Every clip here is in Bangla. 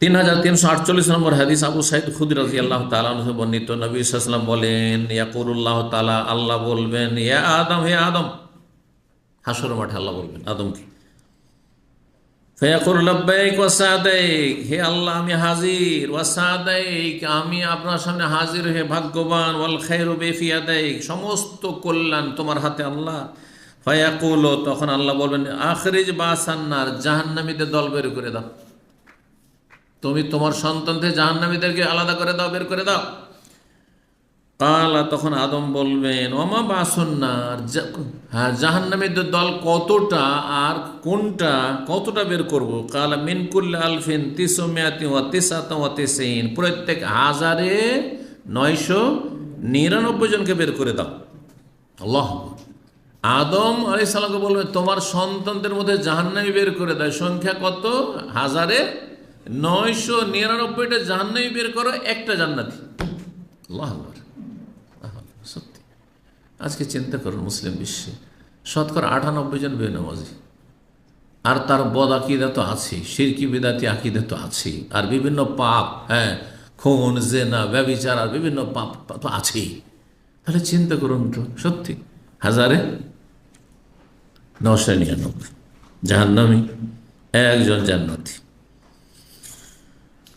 তিন হাজার তিনশো আটচল্লিশ নম্বর হাদিস আবু সাইদ আল্লাহ তালা বর্ণিত। নবী সাল্লাম বলেন ইয়াকুরুল্লাহ তালা আল্লাহ বলবেন, ইয়া আদম, হে আদম। হাসর মাঠে আল্লাহ বলবেন, আদমকে। হে আল্লাহ, আমি হাজির। আমি আপনার সামনে হাজির হে ভাগ্যবান। ওয়াল সমস্ত কল্যাণ তোমার হাতে আল্লাহ। ফয়াকুল, তখন আল্লাহ বলবেন, আখরিজ বা সান্নার জাহান্নামীদের দল বের করে দাও। তুমি তোমার সন্তান থেকে জাহান্নামীদেরকে আলাদা করে দাও, বের করে দাও। কালা তখন আদম বলবেন, ওমা বাসন্নার হ্যাঁ জাহান্নামীদের দল কতটা আর কোনটা কতটা বের করব? কালা মিনকুল্লা আলফিন তিসো মেয়াতি ওয়া তিসাত ওয়া তিসিন। প্রত্যেক হাজারে নয়শো নিরানব্বই জনকে বের করে দাও। আল্লাহ আদম আলি সাল্লামকে বলবে, তোমার সন্তানদের মধ্যে জাহান্নামী বের করে দেয় সংখ্যা কত? হাজারে নয়শো নিরানব্বইটা জাহান্নামী বের করো, একটা জান্নাতি। আল্লাহ। সত্যি। আজকে চিন্তা করুন, মুসলিম বিশ্বে শতকরা আটানব্বই জন বে বেনামাজি। আর তার বদ আকিদা তো আছেই, সিরকি বিদাতি আকিদা তো আছেই, আর বিভিন্ন পাপ হ্যাঁ খুন, জেনা, ব্যবিচার, আর বিভিন্ন পাপ তো আছেই। তাহলে চিন্তা করুন তো, সত্যি। হাজারে নশো নিরানব্বই। জাহান্নামি একজন জান্নাতি।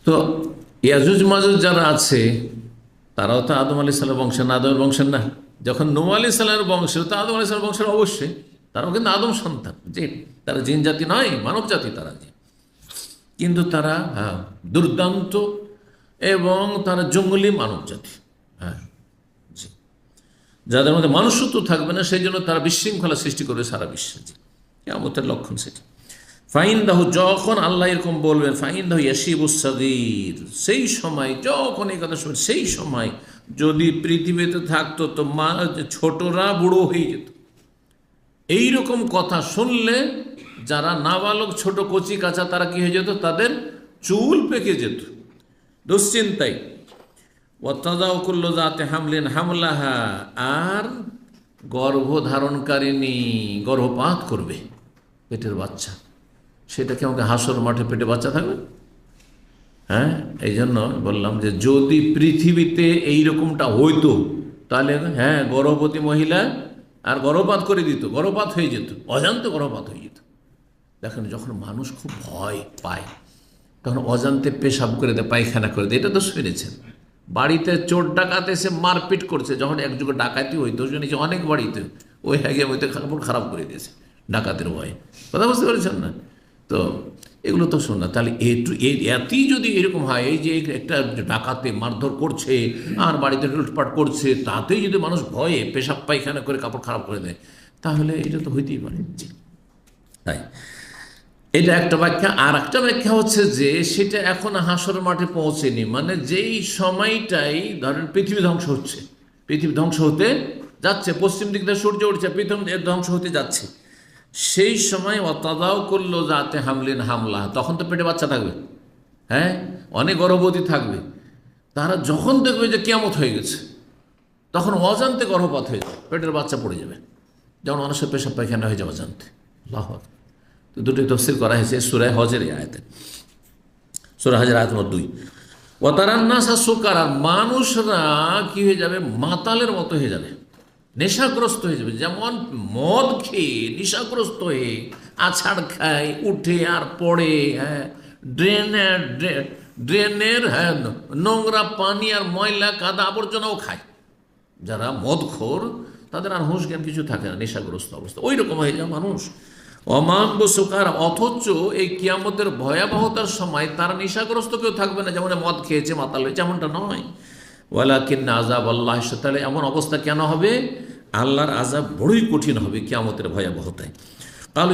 তো ইয়াজুজ মাজুজ যারা আছে, তারাও তো আদম আলি সাল্লাম বংশের না, আদমের বংশের না। যখন নু আলি সাল্লামের বংশের তো আদম আলি সাল্লাম বংশের অবশ্যই। তারাও কিন্তু আদম সন্তান, যে তারা জিন জাতি নয়, মানব জাতি তারা যে কিন্তু তারা হ্যাঁ দুর্দান্ত এবং তারা জঙ্গলি মানব জাতি। হ্যাঁ যাদের মধ্যে মানুষত্ব থাকবে না, সেই জন্য তারা বিশৃঙ্খলা সৃষ্টি করবে সারা বিশ্বে। কেমতের লক্ষণ সেটি। ফাইন দাহ যখন আল্লাহ এরকম বলবেন ফাইন দাহ ইয়াসিবুসাগির সেই সময়, যখন এই কথা শুনবেন, সেই সময় যদি পৃথিবীতে থাকতো তো মা, ছোটরা বুড়ো হয়ে যেত। এই রকম কথা শুনলে যারা নাবালক, ছোট কচি কাঁচা, তারা কি হয়ে যেত? তাদের চুল পেকে যেত। দুশ্চিন্তাই ওয়াতাদাও করল যাতে হামলেন হামলাহা, আর গর্ভধারণকারিনী গর্ভপাত করবে পেটের বাচ্চা। সেটা কি আমাকে হাসর মাঠে পেটে বাচ্চা থাকবে? হ্যাঁ এই জন্য বললাম যে যদি পৃথিবীতে এই রকমটা হইতো, তাহলে হ্যাঁ গর্ভবতী মহিলা আর গর্ভপাত করে দিত, গর্ভপাত হয়ে যেত, অজান্তে গর্ভপাত হয়ে যেত। দেখেন, যখন মানুষ খুব ভয় পায়, তখন অজান্তে পেশাব করে দেয়, পায়খানা করে দেয়, এটা তো শুনেছেন। বাড়িতে চোর ডাকাত এসে মারপিট করছে, যখন একযুগে ডাকাতি হইতো শুনেছি অনেক বাড়িতে ওই হ্যাগে ওইতে কাপড় খারাপ করে দিয়েছে, ডাকাতের ভয়ে। কথা বুঝতে পেরেছেন না? তো এগুলো তো শোন না তাহলে একটু এতই যদি এরকম হয় এই যে একটা ডাকাতে মারধর করছে আর বাড়িতে লুটপাট করছে তাতেই যদি মানুষ ভয়ে পেশাব পায়খানা করে কাপড় খারাপ করে দেয় তাহলে এটা তো হইতেই পারে। তাই। এটা একটা ব্যাখ্যা। আর একটা ব্যাখ্যা হচ্ছে যে সেটা এখন হাসর মাঠে পৌঁছেনি মানে যেই সময়টাই ধরেন পৃথিবী ধ্বংস হচ্ছে পৃথিবী ধ্বংস হতে যাচ্ছে পশ্চিম দিক থেকে সূর্য উঠছে পৃথিবী ধ্বংস হতে যাচ্ছে। সেই সময় অতাদাও করল যাতে হামলেন হামলা। তখন তো পেটে বাচ্চা থাকবে। হ্যাঁ? অনেক গর্ভবতী থাকবে। তারা যখন দেখবে যে কেমত হয়ে গেছে, তখন অজান্তে গর্ভপাত হয়ে যাবে। পেটের বাচ্চা পড়ে যাবে। যেমন মানুষের পেশা পায়খানা হয়ে যাবে অজান্তে। আল্লাহ তো দুটি তফসিল করা হয়েছে সুরায় হজের আয়তে। সুরা হাজার আয়াত নম্বর দুই। ওতারান্নাসা সুকার আর মানুষরা কি হয়ে যাবে? মাতালের মতো হয়ে যাবে। নেশাগ্রস্ত হয়ে যাবে। যেমন মদ খেয়ে নেশাগ্রস্ত হয়ে আছাড় খায়, উঠে আর পড়ে হ্যাঁ। ড্রেনের ড্রেনের হ্যাঁ নোংরা পানি আর ময়লা, কাদা আবর্জনাও খায়। যারা মদখোর, তাদের আর হুঁশ জ্ঞান কিছু থাকে না, নেশাগ্রস্ত অবস্থা। ওই রকম হয়ে যায় মানুষ। অমাঙ্গ সুকার অথচ এই কিয়ামতের ভয়াবহতার সময় তারা নেশাগ্রস্ত কেউ থাকবে না, যেমন মদ খেয়েছে, মাতাল হয়েছে, এমনটা নয়। ওয়ালাকিন আজাব আল্লাহ। তাহলে এমন অবস্থা কেন হবে? আল্লাহর আজাব বড়ই কঠিন হবে কিয়ামতের ভয়াবহতায়। কালু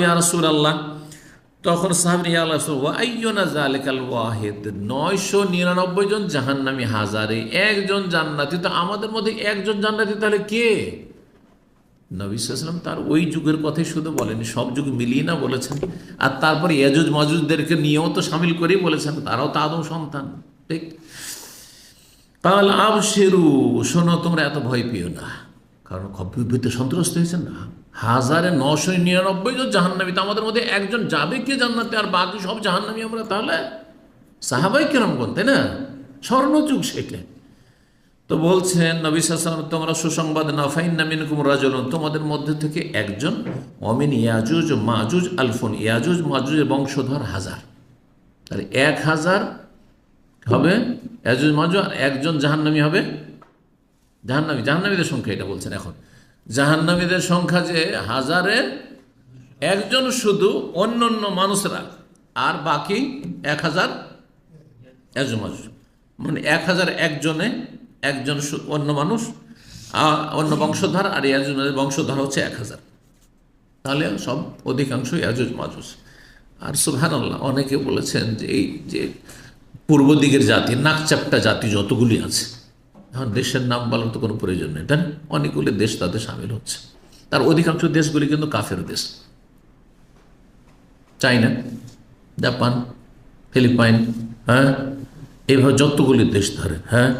তখন সাহাবিন আল্লাহ ওয়াইনা জালেকাল ওয়াহেদ, নয়শো নিরানব্বই জন জাহান্নামি হাজারে, একজন জান্নাতি। তো আমাদের মধ্যে একজন জান্নাতি তাহলে কে? নবী তার ওই যুগের কথাই শুধু বলেনি, সব যুগ মিলিয়ে না বলেছেন। আর তারপর ইয়াজুজ মাজুজদেরকে নিয়েও তো সামিল করেই বলেছেন, তারাও তো আদম সন্তান। ঠিক? কাল আব শেরু শোনো, তোমরা এত ভয় পেও না। কারণ বিভূতে সন্ত্রস্ত হয়েছে না। হাজারে নশো নিরানব্বই জন জাহান্নাবি তো আমাদের মধ্যে একজন যাবে কে জান্নাতে, আর বাকি সব জাহান্নাবি আমরা তাহলে সাহাবাই কিরমগণ, তাই না? স্বর্ণযুগ সেটা তো বলছেন নবী সাল্লাম তোমরা সুসংবাদ না ফাইন নামিন কুমরাজল তোমাদের মধ্যে থেকে একজন অমিন ইয়াজুজ, মাজুজ, আলফুন ইয়াজুজ, মাজুজের বংশধর হাজার। তাহলে এক হাজার হবে? মাজুজ আর একজন জাহান্নামী হবে? জাহান্নামী, জাহান্নামীদের সংখ্যা এটা বলছেন এখন। জাহান্নামীদের সংখ্যা যে হাজারে, একজন শুধু অন্য অন্য মানুষরা, আর বাকি এক হাজার একজন মানুষ। মানে এক হাজার একজনে একজন অন্য মানুষ অন্য বংশধর, আর একজনের বংশধর হচ্ছে এক হাজার। তাহলে সব অধিকাংশ ইয়াজুজ মাজুজ আর সুহান অনেকে বলেছেন যে এই যে পূর্ব দিকের জাতি, নাকচাপটা জাতি যতগুলি আছে। এখন দেশের নাম বলার তো কোনো প্রয়োজন নেই। তাই অনেকগুলি দেশ তাতে সামিল হচ্ছে। তার অধিকাংশ দেশগুলি কিন্তু কাফের দেশ। চাইনা জাপান, ফিলিপাইন হ্যাঁ? এইভাবে যতগুলি দেশ ধরেন হ্যাঁ?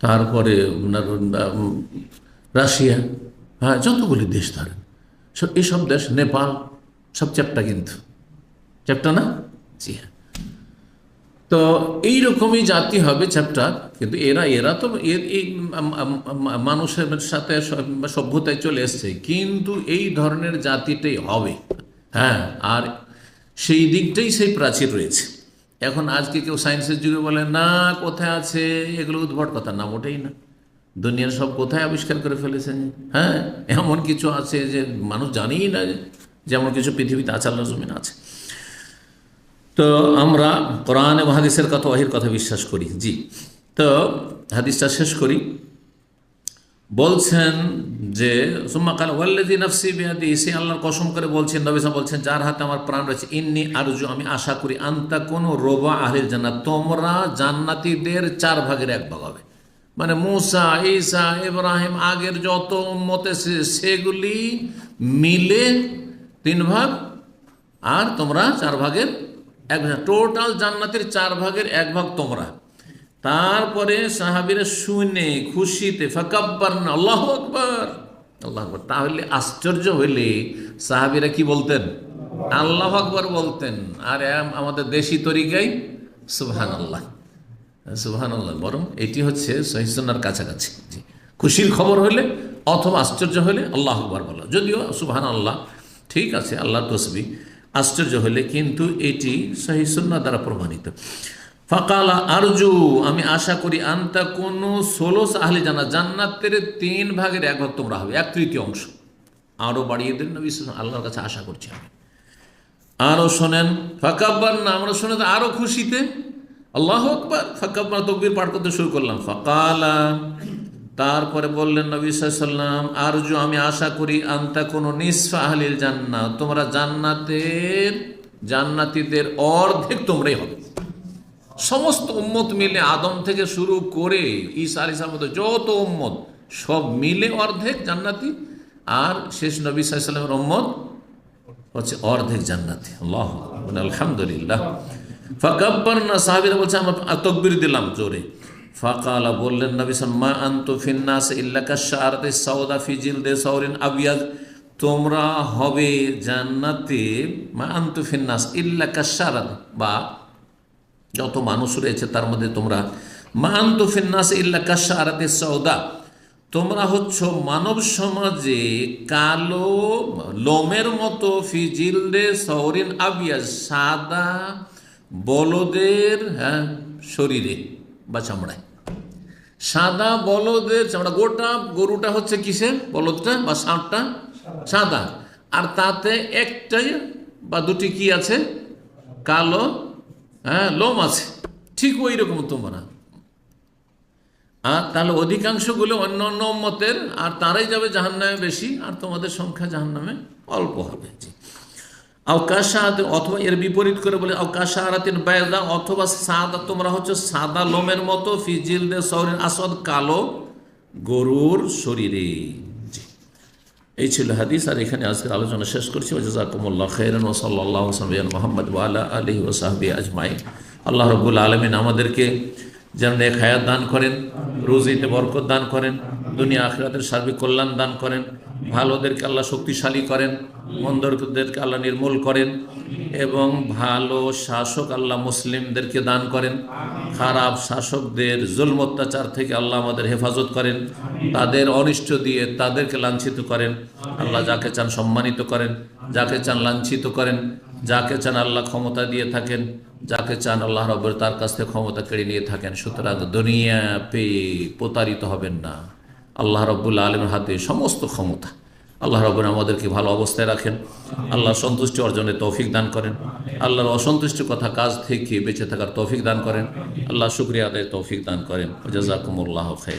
তারপরে রাশিয়া হ্যাঁ? যতগুলি দেশ ধরেন সব এইসব দেশ, নেপাল, সব চ্যাপ্টা কিন্তু। চ্যাপ্টা না? জি হ্যাঁ। তো এইরকমই জাতি হবে চ্যাপ্টার, কিন্তু এরা এরা তো এর এই মানুষের সাথে সভ্যতায় চলে এসছে। কিন্তু এই ধরনের জাতিটাই হবে। হ্যাঁ আর সেই দিকটাই সেই প্রাচীর রয়েছে। এখন আজকে কেউ সায়েন্সের যুগে বলে, না, কোথায় আছে? এগুলো উদ্ভট কথা। না, মোটেই না। দুনিয়ার সব কোথায় আবিষ্কার করে ফেলেছেন হ্যাঁ এমন কিছু আছে যে মানুষ জানেই না যেমন কিছু পৃথিবীতে আল্লাহ জমিন আছে। তো আমরা কোরআন এবং হাদিসের কথা ওহির কথা বিশ্বাস করি। জি। তো হাদিসটা শেষ করি। বলছেন যে, সুম্মা কাল ওয়াল্লাদি নাফসি বিয়াদি সে আল্লাহর কসম করে বলছেন, নবী সাহেব বলছেন, যার হাতে আমার প্রাণ রয়েছে, ইন্নি আরজু, আমি আশা করি, আন্তা কোন রোবা আহলিল জান্নাত, তোমরা জান্নাতিদের চার ভাগের এক ভাগ হবে। মানে মুসা, ঈসা, ইব্রাহিম, আগের যত এসে, সেগুলি মিলে তিন ভাগ, আর তোমরা চার ভাগের এক টোটাল জান্নাতের চার ভাগের এক ভাগ তোমরা। তারপরে সাহাবিরা শুনে খুশিতে ফাকাব্বার না আল্লাহ আকবর। আল্লাহ আকবর। তাহলে আশ্চর্য হইলে সাহাবিরা কি বলতেন? আল্লাহ আকবর বলতেন। আর, আমাদের দেশি তরিকায় সুবহান আল্লাহ সুবহান আল্লাহ বরং এটি হচ্ছে সহিসনার কাছাকাছি। খুশির খবর হলে অথবা আশ্চর্য হলে আল্লাহ আকবর বলা। যদিও সুবহান আল্লাহ ঠিক আছে আল্লাহ তসবি। আশ্চর্য হলে কিন্তু এটি সহিসন্না দ্বারা প্রমাণিত। ফাকালা আরজু, আমি আশা করি আন্তা কোনো ষোলোশ আহলে জানা জান্নাতের তিন ভাগের এক ভাগ তোমরা হবে, এক তৃতীয় অংশ। আরও বাড়িয়ে দেন সাল্লাল্লাহু আলাইহি আল্লাহর কাছে আশা করছি আমি। আরও শোনেন ফাকাব্বার না আমরা শুনে তো আরও খুশিতে, আল্লাহ আকবর, ফাকাব্বার তকবির পাঠ করতে শুরু করলাম। ফাকালা তারপরে বললেন নবী সাল্লাম আরজু, আমি আশা করি আন্তা কোনো নিসফা আহলিল জান্না তোমরা জান্নাতের, জান্নাতীদের অর্ধেক তোমরাই হবে। সমস্ত উম্মত মিলে আদম থেকে শুরু করে ঈসা আলী মতো যত উম্মত, সব মিলে অর্ধেক জান্নাতি। আর শেষ নবী সাল্লামের উম্মত হচ্ছে অর্ধেক জান্নাতি। আল্লাহ আলহামদুলিল্লাহ। ফাকাব্বার না সাহাবিরা বলছে, আমরা তকবির দিলাম জোরে। ফাকালা বললেন নবী সাল্লাম, মা আন্তু ফিন্নাস ইল্লাকা শারতে সাউদা ফি জিলদে সাউরিন আবিয়াজ তোমরা হবে জান্নাতে মা আন্তু ফিন্নাস ইল্লাকা শারাদ বা যত মানুষ রয়েছে তার মধ্যে তোমরা মান্তু ফিন্নাস ইল্লা কাশারাতে সৌদা তোমরা হচ্ছ মানব সমাজে কালো লোমের মতো ফিজিলদে সৌরিন আবিয়া সাদা বলদের হ্যাঁ শরীরে বা চামড়ায়। সাদা বলদের চামড়া গোটা গরুটা হচ্ছে কিসের? বলদটা বা ষাঁড়টা সাদা। আর তাতে একটাই বা দুটি কি আছে? কালো হ্যাঁ লোম আছে। ঠিক ওই রকম তোমরা। আর তাহলে অধিকাংশগুলো অন্য অন্য মতের আর তারাই যাবে জাহান্নামে বেশি, আর তোমাদের সংখ্যা জাহান্নামে অল্প হবে। জি আওকাশাহাত অথবা এর বিপরীত করে বলে আওকাশাহারাতিন বায়দা অথবা সাদা, তোমরা হচ্ছে সাদা লোমের মতো ফিজিল দে শরীর আসদ কালো গরুর শরীরে। এই ছিল হাদিস, আর এখানে আজকের আলোচনা শেষ করছি। জাজাকুমুল্লাহ খেরন ও সাল্লাহ মোহাম্মদ ওয়ালা আলহি ও সাহবি আজমাই আল্লাহ রবুল আলমিন আমাদেরকে যেন এক হায়াত দান করেন রুজিতে বরকত দান করেন, দুনিয়া আখিরাতের সার্বিক কল্যাণ দান করেন ভালোদেরকে আল্লাহ শক্তিশালী করেন মন্দরদেরকে আল্লাহ নির্মূল করেন এবং ভালো শাসক আল্লাহ মুসলিমদেরকে দান করেন। খারাপ শাসকদের জুলম অত্যাচার থেকে আল্লাহ আমাদের হেফাজত করেন, তাদের অনিষ্ট দিয়ে তাদেরকে লাঞ্ছিত করেন। আল্লাহ যাকে চান সম্মানিত করেন, যাকে চান লাঞ্ছিত করেন, যাকে চান আল্লাহ ক্ষমতা দিয়ে থাকেন, যাকে চান আল্লাহ রব্বর তার কাছ থেকে ক্ষমতা কেড়ে নিয়ে থাকেন। সুতরাং দুনিয়া পেয়ে প্রতারিত হবেন না। আল্লাহ রব্বুল্লা আলমের হাতে সমস্ত ক্ষমতা। আল্লাহ রব আমাদেরকে ভালো অবস্থায় রাখেন। আল্লাহ সন্তুষ্টি অর্জনে তৌফিক দান করেন। আল্লাহর অসন্তুষ্টি কথা কাজ থেকে বেঁচে থাকার তৌফিক দান করেন। আল্লাহ শুক্রিয়া আদায় তৌফিক দান করেন। জাজাকুমুল্লাহ খাই